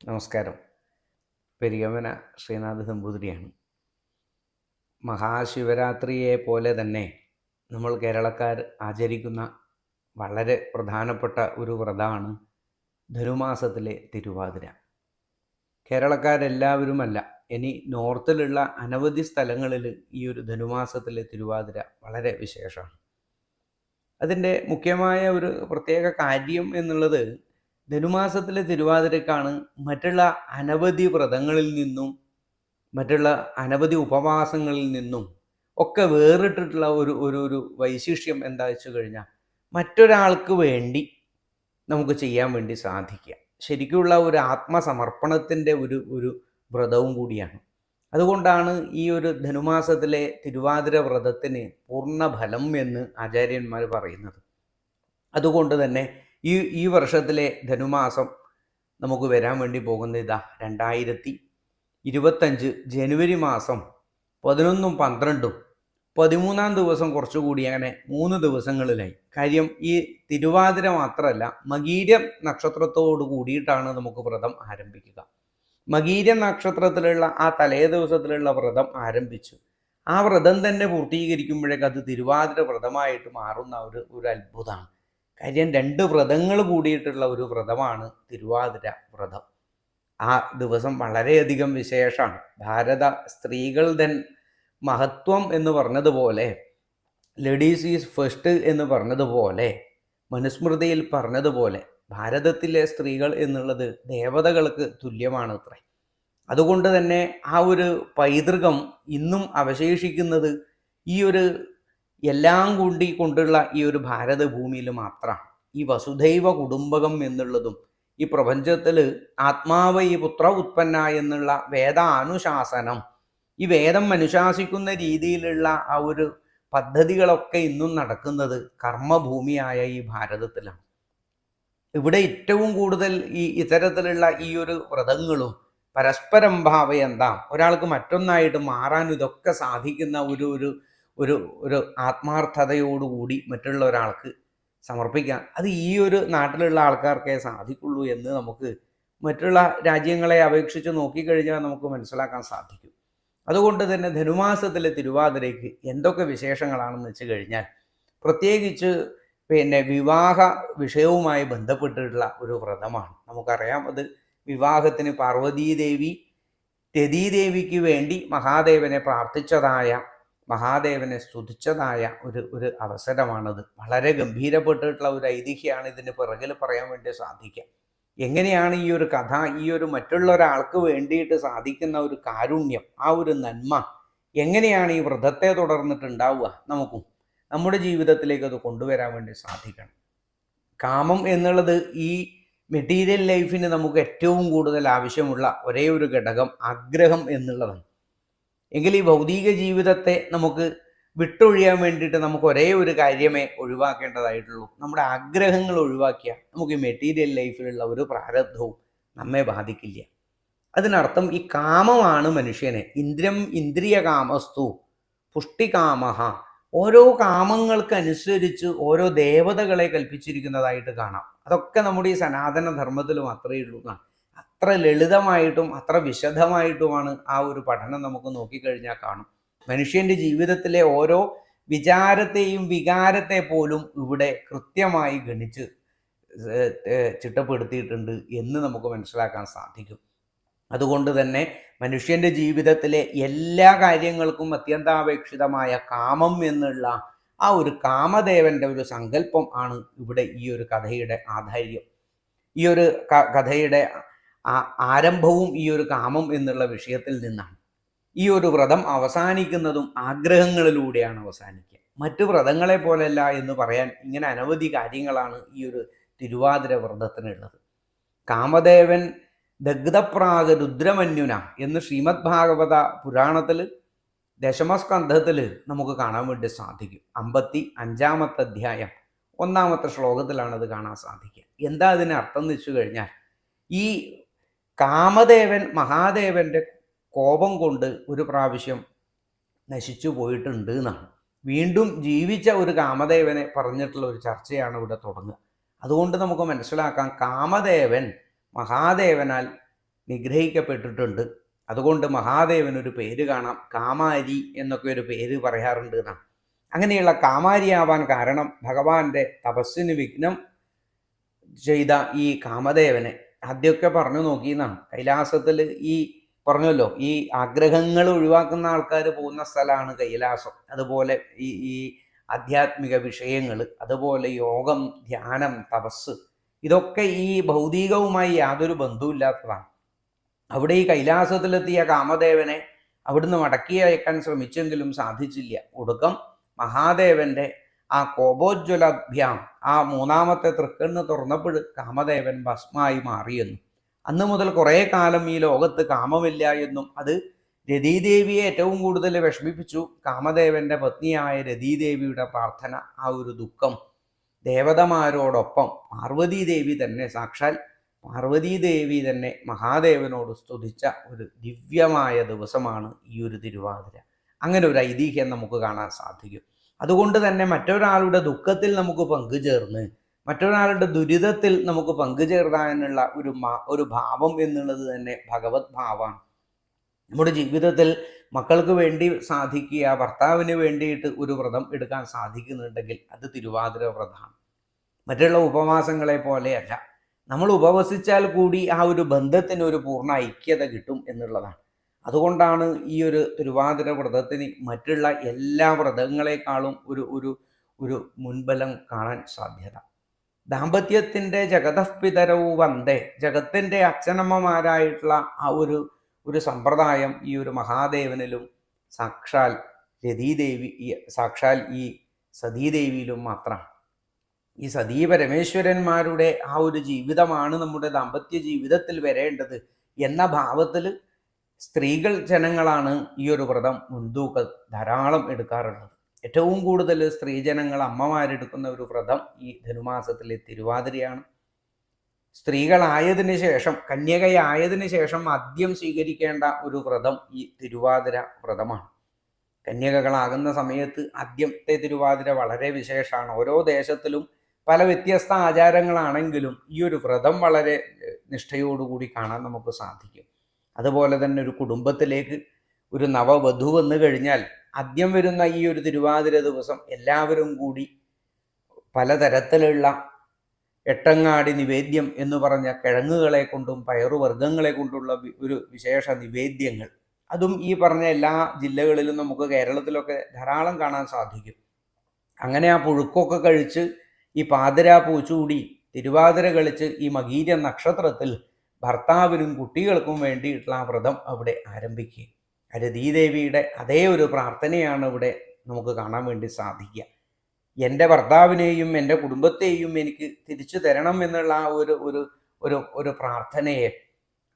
നമസ്കാരം. പെരിയവന ശ്രീനാഥ് നമ്പൂതിരിയാണ് മഹാശിവരാത്രിയെ പോലെ തന്നെ നമ്മൾ കേരളക്കാർ ആചരിക്കുന്ന വളരെ പ്രധാനപ്പെട്ട ഒരു വ്രതമാണ് ധനുമാസത്തിലെ തിരുവാതിര. കേരളക്കാരെല്ലാവരുമല്ല ഇനി നോർത്തിലുള്ള അനവധി സ്ഥലങ്ങളിൽ ഈ ഒരു ധനുമാസത്തിലെ തിരുവാതിര വളരെ വിശേഷമാണ്. അതിന്റെ മുഖ്യമായ ഒരു പ്രത്യേക കാര്യം എന്നുള്ളത് ധനുമാസത്തിലെ തിരുവാതിരക്കാണ് മറ്റുള്ള അനവധി വ്രതങ്ങളിൽ നിന്നും മറ്റുള്ള അനവധി ഉപവാസങ്ങളിൽ നിന്നും ഒക്കെ വേറിട്ടിട്ടുള്ള ഒരു ഒരു ഒരു വൈശിഷ്ട്യം എന്താ വെച്ച് കഴിഞ്ഞാൽ മറ്റൊരാൾക്ക് വേണ്ടി നമുക്ക് ചെയ്യാൻ വേണ്ടി സാധിക്കുക. ശരിക്കുള്ള ഒരു ആത്മസമർപ്പണത്തിന്റെ ഒരു ഒരു വ്രതവും കൂടിയാണ്. അതുകൊണ്ടാണ് ഈ ഒരു ധനുമാസത്തിലെ തിരുവാതിര വ്രതത്തിന് പൂർണ ഫലം എന്ന് ആചാര്യന്മാർ പറയുന്നത്. അതുകൊണ്ട് തന്നെ ഈ ഈ വർഷത്തിലെ ധനുമാസം നമുക്ക് വരാൻ വേണ്ടി പോകുന്ന ഇതാ രണ്ടായിരത്തി ഇരുപത്തഞ്ച് ജനുവരി മാസം പതിനൊന്നും പന്ത്രണ്ടും പതിമൂന്നാം ദിവസം കുറച്ചുകൂടി അങ്ങനെ മൂന്ന് ദിവസങ്ങളിലായി. കാര്യം ഈ തിരുവാതിര മാത്രമല്ല മകീരം നക്ഷത്രത്തോട് കൂടിയിട്ടാണ് നമുക്ക് വ്രതം ആരംഭിക്കുക. മകീര നക്ഷത്രത്തിലുള്ള ആ തലേ ദിവസത്തിലുള്ള വ്രതം ആരംഭിച്ചു. ആ വ്രതം തന്നെ പൂർത്തീകരിക്കുമ്പോഴേക്ക് അത് തിരുവാതിര വ്രതമായിട്ട് മാറുന്ന ഒരു ഒരു അത്ഭുതമാണ്. കാര്യം രണ്ട് വ്രതങ്ങൾ കൂടിയിട്ടുള്ള ഒരു വ്രതമാണ് തിരുവാതിര വ്രതം. ആ ദിവസം വളരെയധികം വിശേഷമാണ്. ഭാരത സ്ത്രീകൾ തൻ മഹത്വം എന്ന് പറഞ്ഞതുപോലെ ലേഡീസ് ഈസ് ഫസ്റ്റ് എന്ന് പറഞ്ഞതുപോലെ മനുസ്മൃതിയിൽ പറഞ്ഞതുപോലെ ഭാരതത്തിലെ സ്ത്രീകൾ എന്നുള്ളത് ദേവതകൾക്ക് തുല്യമാണ് അത്രേ. അതുകൊണ്ട് തന്നെ ആ ഒരു പൈതൃകം ഇന്നും അവശേഷിക്കുന്നത് ഈ ഒരു എല്ലാം കൂടി കൊണ്ടുള്ള ഈ ഒരു ഭാരതഭൂമിയിൽ മാത്രം ഈ വസുധൈവ കുടുംബകം എന്നുള്ളതും ഈ പ്രപഞ്ചത്തിൽ ആത്മാവ് ഈ പുത്ര ഉത്പന്ന എന്നുള്ള വേദാനുശാസനം ഈ വേദം അനുശാസിക്കുന്ന രീതിയിലുള്ള ആ ഒരു പദ്ധതികളൊക്കെ ഇന്നും നടക്കുന്നത് കർമ്മഭൂമിയായ ഈ ഭാരതത്തിലാണ്. ഇവിടെ ഏറ്റവും കൂടുതൽ ഈ ഇത്തരത്തിലുള്ള ഈ ഒരു വ്രതങ്ങളും പരസ്പരം ഭാവ എന്താ ഒരാൾക്ക് മറ്റൊന്നായിട്ട് മാറാൻ ഇതൊക്കെ സാധിക്കുന്ന ഒരു ഒരു ഒരു ഒരു ആത്മാർത്ഥതയോടുകൂടി മറ്റുള്ള ഒരാൾക്ക് സമർപ്പിക്കാൻ അത് ഈ ഒരു നാട്ടിലുള്ള ആൾക്കാർക്കേ സാധിക്കുള്ളൂ എന്ന് നമുക്ക് മറ്റുള്ള രാജ്യങ്ങളെ അപേക്ഷിച്ച് നോക്കിക്കഴിഞ്ഞാൽ നമുക്ക് മനസ്സിലാക്കാൻ സാധിക്കും. അതുകൊണ്ട് തന്നെ ധനുമാസത്തിലെ തിരുവാതിരയ്ക്ക് എന്തൊക്കെ വിശേഷങ്ങളാണെന്ന് വെച്ച് കഴിഞ്ഞാൽ പ്രത്യേകിച്ച് പിന്നെ വിവാഹ വിഷയവുമായി ബന്ധപ്പെട്ടിട്ടുള്ള ഒരു വ്രതമാണ്. നമുക്കറിയാം അത് വിവാഹത്തിന് പാർവതീദേവി രതീദേവിക്ക് വേണ്ടി മഹാദേവനെ പ്രാർത്ഥിച്ചതായ മഹാദേവനെ സ്തുതിച്ചതായ ഒരു ഒരു അവസരമാണത്. വളരെ ഗംഭീരപ്പെട്ടിട്ടുള്ള ഒരു ഐതിഹ്യമാണ് ഇതിന് പിറകിൽ പറയാൻ വേണ്ടി സാധിക്കുക. എങ്ങനെയാണ് ഈ ഒരു കഥ ഈ ഒരു മറ്റുള്ള ഒരാൾക്ക് വേണ്ടിയിട്ട് സാധിക്കുന്ന ഒരു കാരുണ്യം ആ ഒരു നന്മ എങ്ങനെയാണ് ഈ വ്രതത്തെ തുടർന്നിട്ടുണ്ടാവുക? നമുക്കും നമ്മുടെ ജീവിതത്തിലേക്ക് അത് കൊണ്ടുവരാൻ വേണ്ടി സാധിക്കണം. കാമം എന്നുള്ളത് ഈ മെറ്റീരിയൽ ലൈഫിന് നമുക്ക് ഏറ്റവും കൂടുതൽ ആവശ്യമുള്ള ഒരേ ഒരു ഘടകം ആഗ്രഹം എന്നുള്ളതാണ്. എങ്കിൽ ഈ ഭൗതിക ജീവിതത്തെ നമുക്ക് വിട്ടൊഴിയാൻ വേണ്ടിയിട്ട് നമുക്ക് ഒരേ ഒരു കാര്യമേ ഒഴിവാക്കേണ്ടതായിട്ടുള്ളൂ. നമ്മുടെ ആഗ്രഹങ്ങൾ ഒഴിവാക്കിയാൽ നമുക്ക് ഈ മെറ്റീരിയൽ ലൈഫിലുള്ള ഒരു പ്രാരബ്ധവും നമ്മെ ബാധിക്കില്ല. അതിനർത്ഥം ഈ കാമമാണ് മനുഷ്യനെ. ഇന്ദ്രം ഇന്ദ്രിയ കാമസ്തു പുഷ്ടികാമഹ ഓരോ കാമങ്ങൾക്കനുസരിച്ച് ഓരോ ദേവതകളെ കൽപ്പിച്ചിരിക്കുന്നതായിട്ട് കാണാം. അതൊക്കെ നമ്മുടെ ഈ സനാതന ധർമ്മത്തിൽ മാത്രമേ ഉള്ളൂ എന്നാണ്. അത്ര ലളിതമായിട്ടും അത്ര വിശദമായിട്ടുമാണ് ആ ഒരു പഠനം നമുക്ക് നോക്കിക്കഴിഞ്ഞാൽ കാണും. മനുഷ്യന്റെ ജീവിതത്തിലെ ഓരോ വിചാരത്തെയും വികാരത്തെ പോലും ഇവിടെ കൃത്യമായി ഗണിച്ച് ചിട്ടപ്പെടുത്തിയിട്ടുണ്ട് എന്ന് നമുക്ക് മനസ്സിലാക്കാൻ സാധിക്കും. അതുകൊണ്ട് തന്നെ മനുഷ്യന്റെ ജീവിതത്തിലെ എല്ലാ കാര്യങ്ങൾക്കും അത്യന്താപേക്ഷിതമായ കാമം എന്നുള്ള ആ ഒരു കാമദേവന്റെ ഒരു സങ്കല്പം ആണ് ഇവിടെ ഈ ഒരു കഥയുടെ ആധാര്യം. ഈ ഒരു കഥയുടെ ആരംഭവും ഈ ഒരു കാമം എന്നുള്ള വിഷയത്തിൽ നിന്നാണ്. ഈ ഒരു വ്രതം അവസാനിക്കുന്നതും ആഗ്രഹങ്ങളിലൂടെയാണ് അവസാനിക്കുക. മറ്റു വ്രതങ്ങളെ പോലെയല്ല എന്ന് പറയാൻ ഇങ്ങനെ അനവധി കാര്യങ്ങളാണ് ഈ ഒരു തിരുവാതിര വ്രതത്തിനുള്ളത്. കാമദേവൻ ദഗ്ധപ്രാഗ് രുദ്രമന്യുന എന്ന് ശ്രീമദ് ഭാഗവത പുരാണത്തിൽ ദശമസ്കന്ധത്തിൽ നമുക്ക് കാണാൻ വേണ്ടി സാധിക്കും. അമ്പത്തി അഞ്ചാമത്തെ അധ്യായം ഒന്നാമത്തെ ശ്ലോകത്തിലാണ് അത് കാണാൻ സാധിക്കുക. എന്താ അതിന് അർത്ഥം എന്ന് വെച്ചു കഴിഞ്ഞാൽ ഈ കാമദേവൻ മഹാദേവന്റെ കോപം കൊണ്ട് ഒരു പ്രാവശ്യം നശിച്ചു പോയിട്ടുണ്ട് എന്നാണ്. വീണ്ടും ജീവിച്ച ഒരു കാമദേവനെ പറഞ്ഞിട്ടുള്ള ഒരു ചർച്ചയാണ് ഇവിടെ തുടങ്ങുക. അതുകൊണ്ട് നമുക്ക് മനസ്സിലാക്കാം കാമദേവൻ മഹാദേവനാൽ നിഗ്രഹിക്കപ്പെട്ടിട്ടുണ്ട്. അതുകൊണ്ട് മഹാദേവൻ ഒരു പേര് കാണാം കാമാരി എന്നൊക്കെ ഒരു പേര് പറയാറുണ്ട് എന്നാണ്. അങ്ങനെയുള്ള കാമാരിയാവാൻ കാരണം ഭഗവാന്റെ തപസ്സിന് വിഘ്നം ചെയ്ത ഈ കാമദേവനെ ആദ്യമൊക്കെ പറഞ്ഞു നോക്കിയെന്നാണ് കൈലാസത്തിൽ ഈ പറഞ്ഞല്ലോ ഈ ആഗ്രഹങ്ങൾ ഒഴിവാക്കുന്ന ആൾക്കാർ പോകുന്ന സ്ഥലമാണ് കൈലാസം. അതുപോലെ ഈ ഈ ആധ്യാത്മിക വിഷയങ്ങൾ അതുപോലെ യോഗം ധ്യാനം തപസ് ഇതൊക്കെ ഈ ഭൗതികവുമായി യാതൊരു ബന്ധവുമില്ലാത്തതാണ് അവിടെ ഈ കൈലാസത്തിലെത്തിയ കാമദേവനെ അവിടുന്ന് മടക്കി അയക്കാൻ ശ്രമിച്ചെങ്കിലും സാധിച്ചില്ല. ഒടുക്കം മഹാദേവന്റെ ആ കോപോജ്വലഭ്യാം ആ മൂന്നാമത്തെ തൃക്കണ്ണ് തുറന്നപ്പോൾ കാമദേവൻ ഭസ്മായി മാറിയെന്നും അന്ന് മുതൽ കുറേ കാലം ഈ ലോകത്ത് കാമമില്ല എന്നും അത് രതീദേവിയെ ഏറ്റവും കൂടുതൽ വിഷമിപ്പിച്ചു. കാമദേവന്റെ പത്നിയായ രതീദേവിയുടെ പ്രാർത്ഥന ആ ഒരു ദുഃഖം ദേവതമാരോടൊപ്പം പാർവതീദേവി തന്നെ സാക്ഷാൽ പാർവതീദേവി തന്നെ മഹാദേവനോട് സ്തുതിച്ച ഒരു ദിവ്യമായ ദിവസമാണ് ഈ ഒരു തിരുവാതിര. അങ്ങനെ ഒരു ഐതിഹ്യം നമുക്ക് കാണാൻ സാധിക്കും. അതുകൊണ്ട് തന്നെ മറ്റൊരാളുടെ ദുഃഖത്തിൽ നമുക്ക് പങ്കുചേർന്ന് മറ്റൊരാളുടെ ദുരിതത്തിൽ നമുക്ക് പങ്കുചേർത്താനുള്ള ഒരു ഒരു ഭാവം എന്നുള്ളത് തന്നെ ഭഗവത് ഭാവമാണ് നമ്മുടെ ജീവിതത്തിൽ മക്കൾക്ക് വേണ്ടി സാധിക്കുക ഭർത്താവിന് വേണ്ടിയിട്ട് ഒരു വ്രതം എടുക്കാൻ സാധിക്കുന്നുണ്ടെങ്കിൽ അത് തിരുവാതിര വ്രതമാണ്. മറ്റുള്ള ഉപവാസങ്ങളെ പോലെയല്ല. നമ്മൾ ഉപവസിച്ചാൽ കൂടി ആ ഒരു ബന്ധത്തിന് ഒരു പൂർണ ഐക്യത കിട്ടും എന്നുള്ളതാണ്. അതുകൊണ്ടാണ് ഈ ഒരു തിരുവാതിര വ്രതത്തിന് മറ്റുള്ള എല്ലാ വ്രതങ്ങളെക്കാളും ഒരു ഒരു ഒരു മുൻബലം കാണാൻ സാധ്യത. ദാമ്പത്യത്തിന്റെ ജഗതപിതരവും വന്ദേ. ജഗത്തിന്റെ അച്ഛനമ്മമാരായിട്ടുള്ള ആ ഒരു ഒരു സമ്പ്രദായം ഈ ഒരു മഹാദേവനിലും സാക്ഷാൽ രതീദേവി സാക്ഷാൽ ഈ സതീദേവിയിലും മാത്രമാണ് ഈ സതീ പരമേശ്വരന്മാരുടെ ആ ഒരു ജീവിതമാണ് നമ്മുടെ ദാമ്പത്യ ജീവിതത്തിൽ വരേണ്ടത് എന്ന ഭാവത്തിൽ സ്ത്രീകൾ ജനങ്ങളാണ് ഈ ഒരു വ്രതം മുൻതൂക്കൾ ധാരാളം എടുക്കാറുള്ളത്. ഏറ്റവും കൂടുതൽ സ്ത്രീജനങ്ങൾ അമ്മമാരെടുക്കുന്ന ഒരു വ്രതം ഈ ധനുമാസത്തിലെ തിരുവാതിരയാണ്. സ്ത്രീകളായതിനു ശേഷം കന്യകയായതിനു ശേഷം ആദ്യം സ്വീകരിക്കേണ്ട ഒരു വ്രതം ഈ തിരുവാതിര വ്രതമാണ്. കന്യകകളാകുന്ന സമയത്ത് ആദ്യത്തെ തിരുവാതിര വളരെ വിശേഷമാണ്. ഓരോ ദേശത്തിലും പല വ്യത്യസ്ത ആചാരങ്ങളാണെങ്കിലും ഈ ഒരു വ്രതം വളരെ നിഷ്ഠയോടുകൂടി കാണാൻ നമുക്ക് സാധിക്കും. അതുപോലെ തന്നെ ഒരു കുടുംബത്തിലേക്ക് ഒരു നവവധു വന്നു കഴിഞ്ഞാൽ ആദ്യം വരുന്ന ഈ ഒരു തിരുവാതിര ദിവസം എല്ലാവരും കൂടി പലതരത്തിലുള്ള എട്ടങ്ങാടി നിവേദ്യം എന്ന് പറഞ്ഞ കിഴങ്ങുകളെ കൊണ്ടും പയറുവർഗങ്ങളെ കൊണ്ടുള്ള ഒരു വിശേഷ നിവേദ്യങ്ങൾ. അതും ഈ പറഞ്ഞ എല്ലാ ജില്ലകളിലും നമുക്ക് കേരളത്തിലൊക്കെ ധാരാളം കാണാൻ സാധിക്കും. അങ്ങനെ ആ പുഴുക്കൊക്കെ കഴിച്ച് ഈ പാതിര പൂച്ചൂടി തിരുവാതിര കളിച്ച് ഈ മകീര നക്ഷത്രത്തിൽ ഭർത്താവിനും കുട്ടികൾക്കും വേണ്ടിയിട്ടുള്ള ആ വ്രതം അവിടെ ആരംഭിക്കുക. രതീദേവിയുടെ അതേ ഒരു പ്രാർത്ഥനയാണ് ഇവിടെ നമുക്ക് കാണാൻ വേണ്ടി സാധിക്കുക. എന്റെ ഭർത്താവിനെയും എന്റെ കുടുംബത്തെയും എനിക്ക് തിരിച്ചു തരണം എന്നുള്ള ആ ഒരു ഒരു ഒരു ഒരു പ്രാർത്ഥനയെ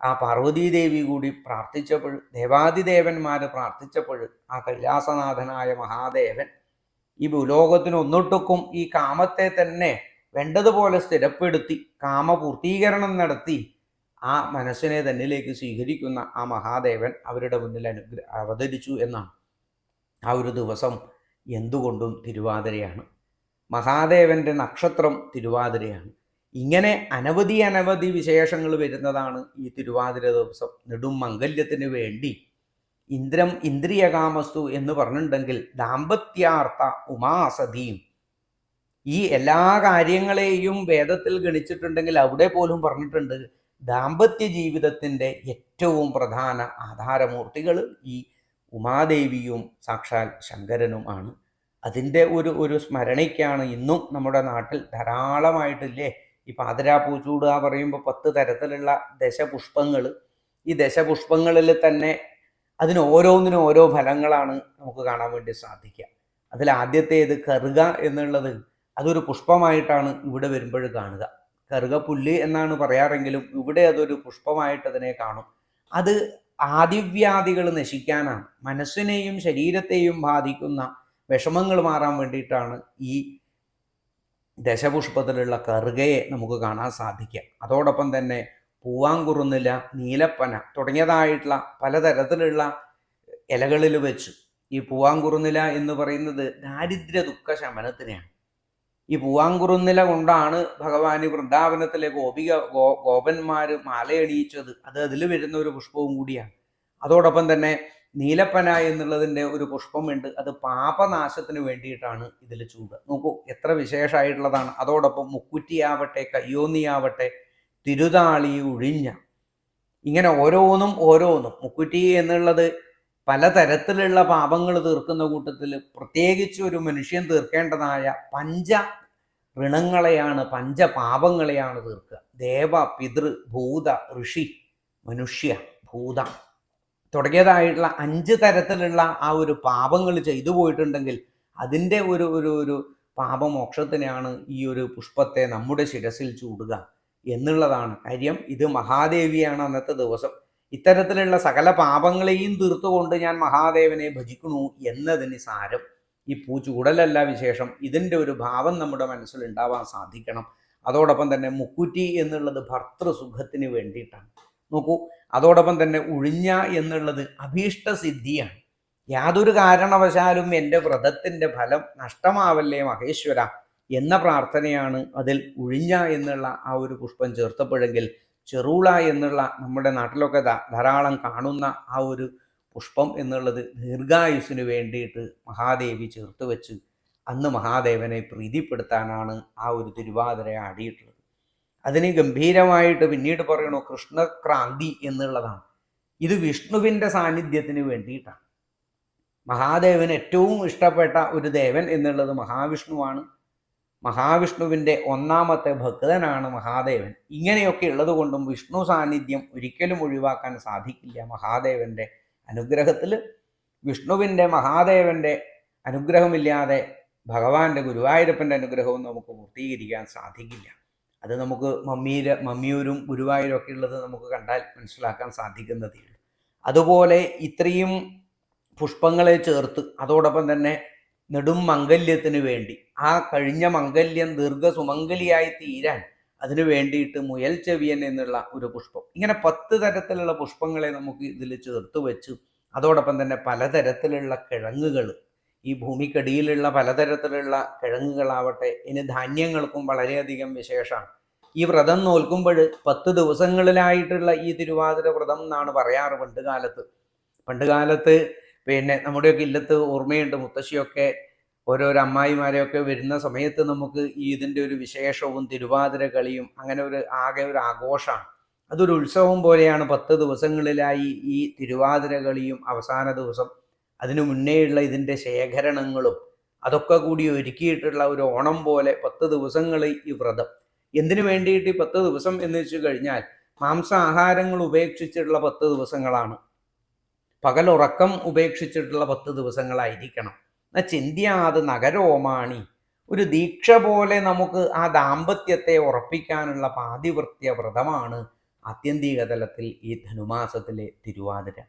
ആ പാർവതീദേവി കൂടി പ്രാർത്ഥിച്ചപ്പോൾ ദേവാദിദേവന്മാർ പ്രാർത്ഥിച്ചപ്പോൾ ആ കൈലാസനാഥനായ മഹാദേവൻ ഈ ഭൂലോകത്തിന് ഒന്നൊട്ടുക്കും ഈ കാമത്തെ തന്നെ വേണ്ടതുപോലെ സ്ഥിരപ്പെടുത്തി കാമപൂർത്തീകരണം നടത്തി ആ മനസ്സിനെ തന്നിലേക്ക് സ്വീകരിക്കുന്ന ആ മഹാദേവൻ അവരുടെ മുന്നിൽ അനുഗ്രഹ അവതരിച്ചു എന്നാണ്. ആ ഒരു ദിവസം എന്തുകൊണ്ടും തിരുവാതിരയാണ്. മഹാദേവന്റെ നക്ഷത്രം തിരുവാതിരയാണ്. ഇങ്ങനെ അനവധി അനവധി വിശേഷങ്ങൾ വരുന്നതാണ് ഈ തിരുവാതിര ദിവസം. നെടും മംഗല്യത്തിന് വേണ്ടി ഇന്ദ്രം ഇന്ദ്രിയകാമസ്തു എന്ന് പറഞ്ഞിട്ടുണ്ടെങ്കിൽ ദാമ്പത്യാർത്ഥ ഉമാസതിയും ഈ എല്ലാ കാര്യങ്ങളെയും വേദത്തിൽ ഗണിച്ചിട്ടുണ്ടെങ്കിൽ അവിടെ പോലും പറഞ്ഞിട്ടുണ്ട് ദാമ്പത്യ ജീവിതത്തിന്റെ ഏറ്റവും പ്രധാന ആധാരമൂർത്തികൾ ഈ ഉമാദേവിയും സാക്ഷാൽ ശങ്കരനുമാണ് അതിന്റെ ഒരു ഒരു സ്മരണയ്ക്കാണ് ഇന്നും നമ്മുടെ നാട്ടിൽ ധാരാളമായിട്ടില്ലേ? ഈ പാതിരാ പൂച്ചൂടുക പറയുമ്പോൾ പത്ത് തരത്തിലുള്ള ദശപുഷ്പങ്ങൾ. ഈ ദശപുഷ്പങ്ങളിൽ തന്നെ അതിന് ഓരോന്നിനും ഓരോ ഫലങ്ങളാണ് നമുക്ക് കാണാൻ വേണ്ടി സാധിക്കുക. അതിൽ ആദ്യത്തേത് കറുക എന്നുള്ളത് അതൊരു പുഷ്പമായിട്ടാണ് ഇവിടെ വരുമ്പോൾ കാണുക. കറുകപ്പുല്ല് എന്നാണ് പറയാറെങ്കിലും ഇവിടെ അതൊരു പുഷ്പമായിട്ട് അതിനെ കാണും. അത് ആദിവ്യാധികൾ നശിക്കാനാണ്. മനസ്സിനെയും ശരീരത്തെയും ബാധിക്കുന്ന വിഷമങ്ങൾ മാറാൻ വേണ്ടിയിട്ടാണ് ഈ ദശപുഷ്പത്തിലുള്ള കറുകയെ നമുക്ക് കാണാൻ സാധിക്കുക. അതോടൊപ്പം തന്നെ പൂവാങ്കുറുന്നില നീലപ്പന തുടങ്ങിയതായിട്ടുള്ള പലതരത്തിലുള്ള ഇലകളിൽ വെച്ച് ഈ പൂവാങ്കുറുന്നില എന്ന് പറയുന്നത് ദാരിദ്ര്യ ദുഃഖ ശമനത്തിനെയാണ്. ഈ പൂവാങ്കുറുന്നില കൊണ്ടാണ് ഭഗവാന് വൃന്ദാവനത്തിലെ ഗോപിക ഗോ ഗോപന്മാർ മാലയണിയിച്ചത്. അത് അതിൽ വരുന്ന ഒരു പുഷ്പവും കൂടിയാണ്. അതോടൊപ്പം തന്നെ നീലപ്പന എന്നുള്ളതിന്റെ ഒരു പുഷ്പമുണ്ട്. അത് പാപനാശത്തിന് വേണ്ടിയിട്ടാണ് ഇതിൽ ചൂട്. നോക്കൂ എത്ര വിശേഷമായിട്ടുള്ളതാണ്. അതോടൊപ്പം മുക്കുറ്റിയാവട്ടെ കയ്യോന്നിയാവട്ടെ തിരുതാളി ഒഴിഞ്ഞ ഇങ്ങനെ ഓരോന്നും ഓരോന്നും. മുക്കുറ്റി എന്നുള്ളത് പലതരത്തിലുള്ള പാപങ്ങൾ തീർക്കുന്ന കൂട്ടത്തിൽ പ്രത്യേകിച്ച് ഒരു മനുഷ്യൻ തീർക്കേണ്ടതായ പഞ്ച ഋണങ്ങളെയാണ് പഞ്ചപാപങ്ങളെയാണ് തീർക്കുക. ദേവ പിതൃ ഭൂത ഋഷി മനുഷ്യ ഭൂത. തുടങ്ങിയതായിട്ടുള്ള അഞ്ച് തരത്തിലുള്ള ആ ഒരു പാപങ്ങൾ ചെയ്തു പോയിട്ടുണ്ടെങ്കിൽ അതിന്റെ ഒരു ഒരു ഒരു പാപമോക്ഷത്തിനെയാണ് ഈ ഒരു പുഷ്പത്തെ നമ്മുടെ ശിരസിൽ ചൂടുക എന്നുള്ളതാണ് കാര്യം. ഇത് മഹാദേവിയാണ് അന്നത്തെ ദിവസം. ഇത്തരത്തിലുള്ള സകല പാപങ്ങളെയും തീർത്തുകൊണ്ട് ഞാൻ മഹാദേവനെ ഭജിക്കണു എന്നതിന് സാരം. ഈ പൂ ചൂടലല്ല വിശേഷം. ഇതിന്റെ ഒരു ഭാവം നമ്മുടെ മനസ്സിൽ ഉണ്ടാവാൻ സാധിക്കണം. അതോടൊപ്പം തന്നെ മുക്കുറ്റി എന്നുള്ളത് ഭർത്തൃസുഖത്തിന് വേണ്ടിയിട്ടാണ്. നോക്കൂ അതോടൊപ്പം തന്നെ ഉഴിഞ്ഞ എന്നുള്ളത് അഭീഷ്ടസിദ്ധിയാണ്. യാതൊരു കാരണവശാലും എന്റെ വ്രതത്തിന്റെ ഫലം നഷ്ടമാവല്ലേ മഹേശ്വര? എന്ന പ്രാർത്ഥനയാണ് അതിൽ ഉഴിഞ്ഞ എന്നുള്ള ആ ഒരു പുഷ്പം ചേർത്തപ്പോഴെങ്കിൽ ചെറുള എന്നുള്ള നമ്മുടെ നാട്ടിലൊക്കെ ധാരാളം കാണുന്ന ആ ഒരു പുഷ്പം എന്നുള്ളത് ദീർഘായുസിന് വേണ്ടിയിട്ട് മഹാദേവി ചേർത്ത് വെച്ച് അന്ന് മഹാദേവനെ പ്രീതിപ്പെടുത്താനാണ് ആ ഒരു തിരുവാതിര ആടിയിട്ടുള്ളത്. അതിന് ഗംഭീരമായിട്ട് പിന്നീട് പറയണു കൃഷ്ണക്രാന്തി എന്നുള്ളതാണ്. ഇത് വിഷ്ണുവിന്റെ സാന്നിധ്യത്തിന് വേണ്ടിയിട്ടാണ്. മഹാദേവന് ഏറ്റവും ഇഷ്ടപ്പെട്ട ഒരു ദേവൻ എന്നുള്ളത് മഹാവിഷ്ണുവാണ്. മഹാവിഷ്ണുവിന്റെ ഒന്നാമത്തെ ഭക്തനാണ് മഹാദേവൻ. ഇങ്ങനെയൊക്കെ ഉള്ളതുകൊണ്ടും വിഷ്ണു സാന്നിധ്യം ഒരിക്കലും ഒഴിവാക്കാൻ സാധിക്കില്ല മഹാദേവന്റെ അനുഗ്രഹത്തിൽ. വിഷ്ണുവിന്റെ മഹാദേവന്റെ അനുഗ്രഹമില്ലാതെ ഭഗവാന്റെ ഗുരുവായൂരപ്പന്റെ അനുഗ്രഹവും നമുക്ക് പൂർത്തീകരിക്കാൻ സാധിക്കില്ല. അത് നമുക്ക് മമ്മിയുടെ മമ്മിയൂരും ഗുരുവായൂരും ഒക്കെ ഉള്ളത് നമുക്ക് കണ്ടാൽ മനസ്സിലാക്കാൻ സാധിക്കുന്നതേ ഉള്ളൂ. അതുപോലെ ഇത്രയും പുഷ്പങ്ങളെ ചേർത്ത് അതോടൊപ്പം തന്നെ നെടും മംഗല്യത്തിന് വേണ്ടി. ആ കഴിഞ്ഞ മംഗല്യം ദീർഘസുമംഗലിയായി തീരാൻ അതിനു വേണ്ടിയിട്ട് മുയൽ ചെവിയൻ എന്നുള്ള ഒരു പുഷ്പം. ഇങ്ങനെ പത്ത് തരത്തിലുള്ള പുഷ്പങ്ങളെ നമുക്ക് ഇതിൽ ചേർത്ത് വെച്ചു അതോടൊപ്പം തന്നെ പലതരത്തിലുള്ള കിഴങ്ങുകൾ ഈ ഭൂമിക്കടിയിലുള്ള പലതരത്തിലുള്ള കിഴങ്ങുകളാവട്ടെ ഇനി ധാന്യങ്ങൾക്കും വളരെയധികം വിശേഷമാണ്. ഈ വ്രതം നോൽക്കുമ്പോൾ പത്ത് ദിവസങ്ങളിലായിട്ടുള്ള ഈ തിരുവാതിര വ്രതം എന്നാണ് പറയാറ് പണ്ട് കാലത്ത് പണ്ട് കാലത്ത് പിന്നെ നമ്മുടെയൊക്കെ ഇല്ലത്ത് ഓർമ്മയുണ്ട് മുത്തശ്ശിയൊക്കെ ഓരോരോ അമ്മായിമാരെയൊക്കെ വരുന്ന സമയത്ത് നമുക്ക് ഈ ഇതിന്റെ ഒരു വിശേഷവും തിരുവാതിര കളിയും അങ്ങനെ ഒരു ആകെ ഒരു ആഘോഷമാണ്. അതൊരു ഉത്സവം പോലെയാണ് പത്ത് ദിവസങ്ങളിലായി ഈ തിരുവാതിര കളിയും അവസാന ദിവസം അതിനു മുന്നേയുള്ള ഇതിന്റെ ശേഖരണങ്ങളും അതൊക്കെ കൂടി ഒരുക്കിയിട്ടുള്ള ഒരു ഓണം പോലെ പത്ത് ദിവസങ്ങൾ ഈ വ്രതം. എന്തിനു വേണ്ടിയിട്ട് ഈ പത്ത് ദിവസം എന്ന് വെച്ച് കഴിഞ്ഞാൽ മാംസാഹാരങ്ങൾ ഉപേക്ഷിച്ചിട്ടുള്ള പത്ത് ദിവസങ്ങളാണ്. പകലുറക്കം ഉപേക്ഷിച്ചിട്ടുള്ള പത്ത് ദിവസങ്ങളായിരിക്കണം. എന്നാൽ ചിന്തിയാത് നഗരോമാണി. ഒരു ദീക്ഷ പോലെ നമുക്ക് ആ ദാമ്പത്യത്തെ ഉറപ്പിക്കാനുള്ള പാതിവൃത്യ വ്രതമാണ് ആത്യന്തിക തലത്തിൽ ഈ ധനുമാസത്തിലെ തിരുവാതിര.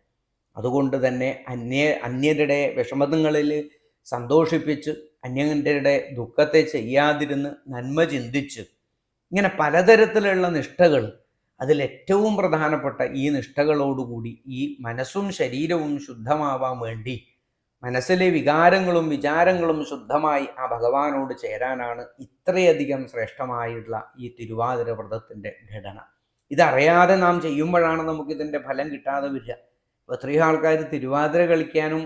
അതുകൊണ്ട് തന്നെ അന്യ അന്യരുടെ വിഷമതങ്ങളിൽ സന്തോഷിപ്പിച്ച് അന്യരുടെ ദുഃഖത്തെ ചെയ്യാതിരുന്ന് നന്മ ചിന്തിച്ച് ഇങ്ങനെ പലതരത്തിലുള്ള നിഷ്ഠകൾ അതിലേറ്റവും പ്രധാനപ്പെട്ട ഈ നിഷ്ഠകളോടുകൂടി ഈ മനസ്സും ശരീരവും ശുദ്ധമാവാൻ വേണ്ടി മനസ്സിലെ വികാരങ്ങളും വിചാരങ്ങളും ശുദ്ധമായി ആ ഭഗവാനോട് ചേരാനാണ് ഇത്രയധികം ശ്രേഷ്ഠമായിട്ടുള്ള ഈ തിരുവാതിര വ്രതത്തിന്റെ ഘടന. ഇതറിയാതെ നാം ചെയ്യുമ്പോഴാണ് നമുക്കിതിന്റെ ഫലം കിട്ടാതെ വരിക. എത്രയോ ആൾക്കാർ തിരുവാതിര കളിക്കാനും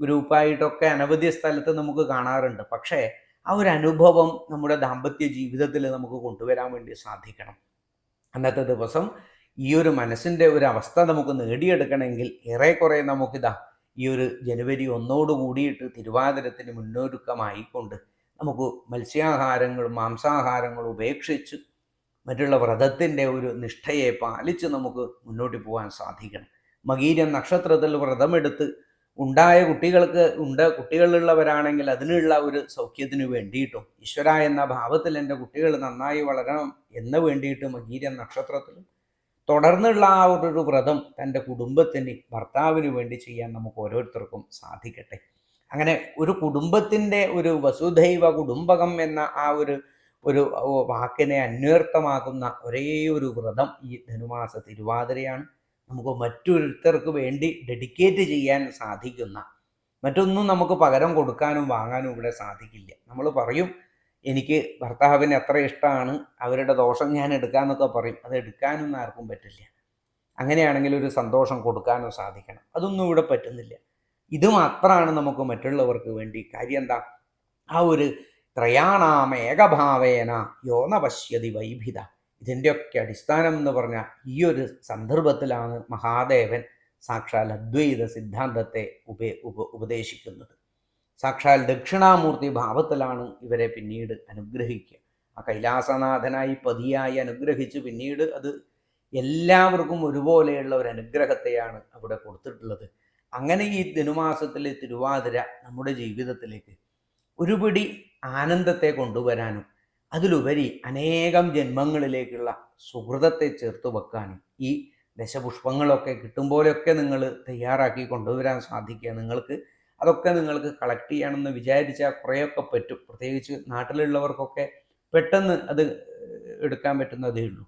ഗ്രൂപ്പായിട്ടൊക്കെ അനവധി സ്ഥലത്ത് നമുക്ക് കാണാറുണ്ട്. പക്ഷേ ആ ഒരു അനുഭവം നമ്മുടെ ദാമ്പത്യ ജീവിതത്തിൽ നമുക്ക് കൊണ്ടുവരാൻ വേണ്ടി സാധിക്കണം. അന്നത്തെ ദിവസം ഈ ഒരു മനസ്സിന്റെ ഒരു അവസ്ഥ നമുക്ക് നേടിയെടുക്കണമെങ്കിൽ ഏറെക്കുറെ നമുക്കിതാ ഈ ഒരു ജനുവരി ഒന്നോട് കൂടിയിട്ട് തിരുവാതിരത്തിന് മുന്നൊരുക്കമായിക്കൊണ്ട് നമുക്ക് മത്സ്യാഹാരങ്ങളും മാംസാഹാരങ്ങളും ഉപേക്ഷിച്ച് മറ്റുള്ള വ്രതത്തിന്റെ ഒരു നിഷ്ഠയെ പാലിച്ച് നമുക്ക് മുന്നോട്ട് പോകാൻ സാധിക്കണം. മകീരം നക്ഷത്രത്തിൽ വ്രതമെടുത്ത് ഉണ്ടായ കുട്ടികൾക്ക് ഉണ്ട് കുട്ടികളുള്ളവരാണെങ്കിൽ അതിനുള്ള ഒരു സൗഖ്യത്തിന് വേണ്ടിയിട്ടും ഈശ്വര എന്ന ഭാവത്തിൽ എന്റെ കുട്ടികൾ നന്നായി വളരണം എന്ന് വേണ്ടിയിട്ടും അഗീര നക്ഷത്രത്തിൽ തുടർന്നുള്ള ആ ഒരു വ്രതം തന്റെ കുടുംബത്തിന് ഭർത്താവിന് വേണ്ടി ചെയ്യാൻ നമുക്ക് ഓരോരുത്തർക്കും സാധിക്കട്ടെ. അങ്ങനെ ഒരു കുടുംബത്തിന്റെ ഒരു വസുധൈവ കുടുംബകം എന്ന ആ ഒരു ഒരു വാക്കിനെ അന്വർത്ഥമാക്കുന്ന ഒരേ ഒരു വ്രതം ഈ ധനുമാസ തിരുവാതിരയാണ്. നമുക്ക് മറ്റൊരുത്തർക്ക് വേണ്ടി ഡെഡിക്കേറ്റ് ചെയ്യാൻ സാധിക്കുന്ന മറ്റൊന്നും നമുക്ക് പകരം കൊടുക്കാനും വാങ്ങാനും ഇവിടെ സാധിക്കില്ല. നമ്മൾ പറയും എനിക്ക് ഭർത്താവിന് എത്ര ഇഷ്ടമാണ് അവരുടെ ദോഷം ഞാൻ എടുക്കാമെന്നൊക്കെ പറയും. അത് എടുക്കാനൊന്നും ആർക്കും പറ്റില്ല. അങ്ങനെയാണെങ്കിൽ ഒരു സന്തോഷം കൊടുക്കാനോ സാധിക്കണം. അതൊന്നും ഇവിടെ പറ്റുന്നില്ല. ഇത് മാത്രമാണ് നമുക്ക് മറ്റുള്ളവർക്ക് വേണ്ടി കാര്യം എന്താ ആ ഒരു ത്രയാണാം ഏകഭാവേന യോന പശ്യതി വൈഭിത. ഇതിന്റെയൊക്കെ അടിസ്ഥാനം എന്ന് പറഞ്ഞാൽ ഈ ഒരു സന്ദർഭത്തിലാണ് മഹാദേവൻ സാക്ഷാൽ അദ്വൈത സിദ്ധാന്തത്തെ ഉപ ഉപ ഉപദേശിക്കുന്നത്. സാക്ഷാൽ ദക്ഷിണാമൂർത്തി ഭാവത്തിലാണ് ഇവരെ പിന്നീട് അനുഗ്രഹിക്കുക. ആ കൈലാസനാഥനായി പതിയായി അനുഗ്രഹിച്ച് പിന്നീട് അത് എല്ലാവർക്കും ഒരുപോലെയുള്ള ഒരു അനുഗ്രഹത്തെയാണ് അവിടെ കൊടുത്തിട്ടുള്ളത്. അങ്ങനെ ഈ ധനുമാസത്തിലെ തിരുവാതിര നമ്മുടെ ജീവിതത്തിലേക്ക് ഒരുപിടി ആനന്ദത്തെ കൊണ്ടുവരാനും അതിലുപരി അനേകം ജന്മങ്ങളിലേക്കുള്ള സുഹൃതത്തെ ചേർത്ത് വെക്കാനും ഈ ദശപുഷ്പങ്ങളൊക്കെ കിട്ടുമ്പോഴൊക്കെ നിങ്ങൾ തയ്യാറാക്കി കൊണ്ടുവരാൻ സാധിക്കുക. നിങ്ങൾക്ക് അതൊക്കെ നിങ്ങൾക്ക് കളക്ട് ചെയ്യണമെന്ന് വിചാരിച്ചാൽ കുറേയൊക്കെ പറ്റും. പ്രത്യേകിച്ച് നാട്ടിലുള്ളവർക്കൊക്കെ പെട്ടെന്ന് അത് എടുക്കാൻ പറ്റുന്നതേ ഉള്ളൂ.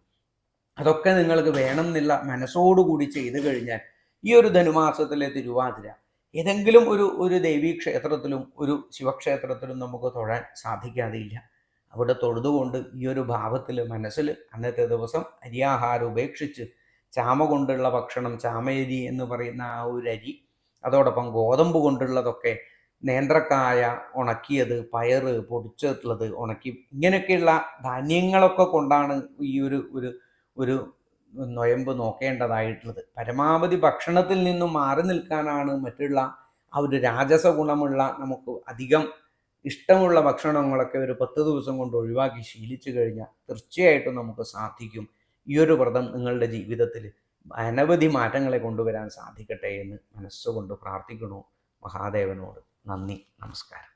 അതൊക്കെ നിങ്ങൾക്ക് വേണമെന്നില്ല മനസ്സോടുകൂടി ചെയ്തു കഴിഞ്ഞാൽ ഈ ഒരു ധനുമാസത്തിലെ തിരുവാതിര ഏതെങ്കിലും ഒരു ഒരു ദേവീ ക്ഷേത്രത്തിലും ഒരു ശിവക്ഷേത്രത്തിലും നമുക്ക് തൊഴാൻ സാധിക്കാതെയില്ല. അവിടെ തൊഴുതുകൊണ്ട് ഈ ഒരു ഭാവത്തിൽ മനസ്സിൽ അന്നത്തെ ദിവസം അരിയാഹാരം ഉപേക്ഷിച്ച് ചാമ കൊണ്ടുള്ള ഭക്ഷണം ചാമയരി എന്ന് പറയുന്ന ആ ഒരു അരി അതോടൊപ്പം ഗോതമ്പ് കൊണ്ടുള്ളതൊക്കെ നേന്ത്രക്കായ ഉണക്കിയത് പയറ് പൊടിച്ചിട്ടുള്ളത് ഉണക്കി ഇങ്ങനെയൊക്കെയുള്ള ധാന്യങ്ങളൊക്കെ കൊണ്ടാണ് ഈ ഒരു ഒരു ഒരു നൊയമ്പ് നോക്കേണ്ടതായിട്ടുള്ളത്. പരമാവധി ഭക്ഷണത്തിൽ നിന്നും മാറി നിൽക്കാനാണ് മറ്റുള്ള ആ ഒരു രാജസ ഗുണമുള്ള നമുക്ക് അധികം ഇഷ്ടമുള്ള ഭക്ഷണങ്ങളൊക്കെ ഒരു പത്ത് ദിവസം കൊണ്ട് ഒഴിവാക്കി ശീലിച്ചു കഴിഞ്ഞാൽ തീർച്ചയായിട്ടും നമുക്ക് സാധിക്കും. ഈ ഒരു വ്രതം നിങ്ങളുടെ ജീവിതത്തിൽ അനവധി മാറ്റങ്ങളെ കൊണ്ടുവരാൻ സാധിക്കട്ടെ എന്ന് മനസ്സുകൊണ്ട് പ്രാർത്ഥിക്കണു മഹാദേവനോട് നന്ദി നമസ്കാരം.